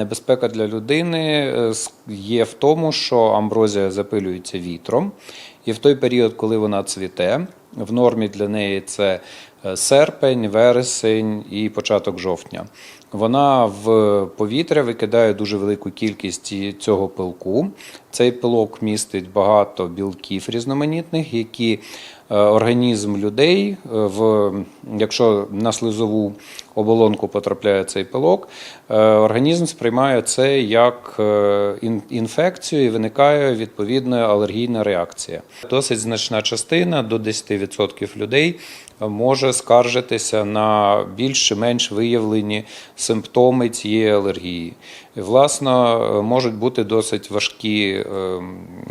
небезпека для людини е, є в тому, що амброзія запилюється вітром, і в той період, коли вона цвіте, в нормі для неї це серпень, вересень і початок жовтня. Вона в повітря викидає дуже велику кількість цього пилку. Цей пилок містить багато білків різноманітних, які е, організм людей, е, в, якщо на слизову оболонку потрапляє цей пилок, е, організм сприймає це як е, інфекцію і виникає відповідна алергійна реакція. Досить значна частина до 10% людей може скаржитися на більш чи менш виявлені симптоми цієї алергії. Власно, можуть бути досить важкі, е,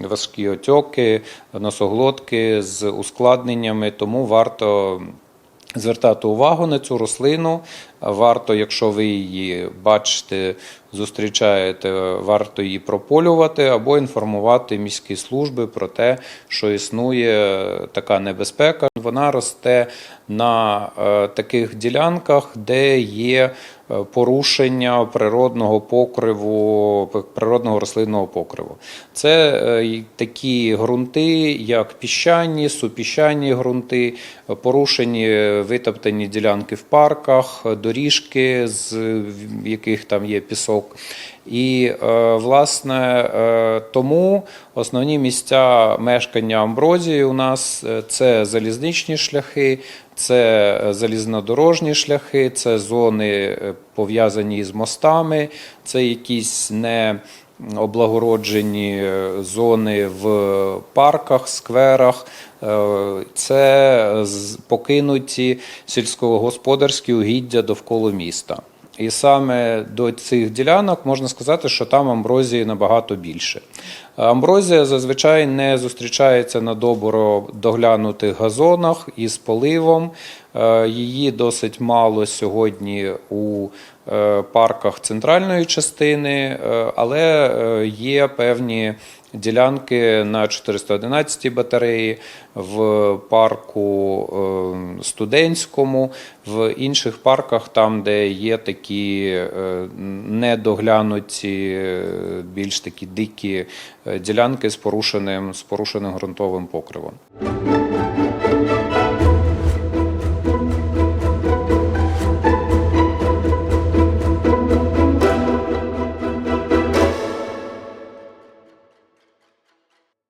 важкі отьоки, носоглотки з ускладненнями, тому варто звертати увагу на цю рослину. Варто, якщо ви її бачите, зустрічаєте, варто її прополювати або інформувати міські служби про те, що існує така небезпека. Вона росте на е, таких ділянках, де є порушення природного покриву, природного рослинного покриву. Це е, такі ґрунти, як піщані, супіщані ґрунти, е, порушені е, витоптані ділянки в парках, е, доріжки, з яких там є пісок. І е, власне е, тому основні місця мешкання амброзії у нас е, це залізничні шляхи, це залізнодорожні шляхи, це зони пов'язані з мостами, це якісь не облагороджені зони в парках, скверах. Це покинуті сільськогосподарські угіддя довкола міста. І саме до цих ділянок можна сказати, що там амброзії набагато більше. Амброзія зазвичай не зустрічається на добро доглянутих газонах із поливом. Е, Її досить мало сьогодні у е, парках центральної частини, е, але є певні ділянки на 411 батареї, в парку студентському, в інших парках, там, де є такі недоглянуті, більш такі дикі ділянки з порушеним, з порушеним ґрунтовим покривом.